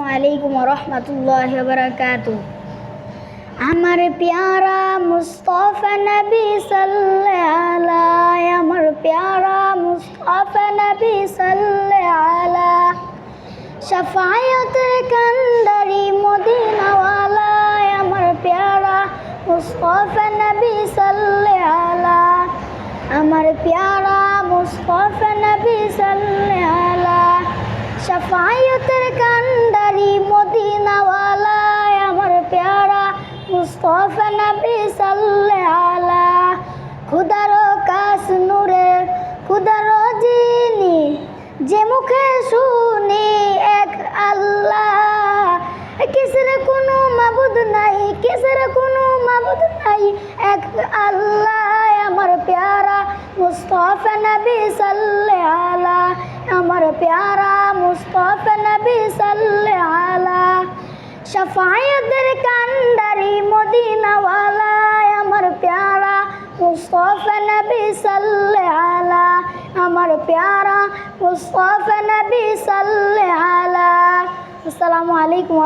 আলাইকুম রহমতুল্লাহ বরকাত আমার প্যারা মুস্তফা নবী সাল্লাল্লাহ, আমার প্যারা মুস্তফা নবী সাল্লাল্লাহ। শফায়তের কান্ডারি মদিনাওয়ালা, আমার প্যারা মুস্তফা নবী সাল্লাল্লাহ। আমার প্যারা মুস্তফা নবী সাল্লাল্লাহ। শফায়তের কান্ডারি মদিনাওয়ালা, আমার প্যারা মুস্তফা নবী সাল্লাল্লাহ খুদারো কাস নূরে, খুদারো জিনি যে মুখে শুনি এক আল্লাহ। কিসের কোনো মাবুদ নাই, কিসের কোনো মাবুদ নাই, এক আল্লাহ। আমার প্যারা মুস্তফা নবী সাল্লাল্লাহ আমার প্যারা মুস্তফা নবী সাল্লাল্লাহ শফায়তের কান্ডারি মদিনাওয়ালা আমার প্যারা মুস্তফা নবী সাল্লাল্লাহ, আমার প্যারা মুস্তফা নবী সাল্লাল্লাহ। আসসালামু আলাইকুম।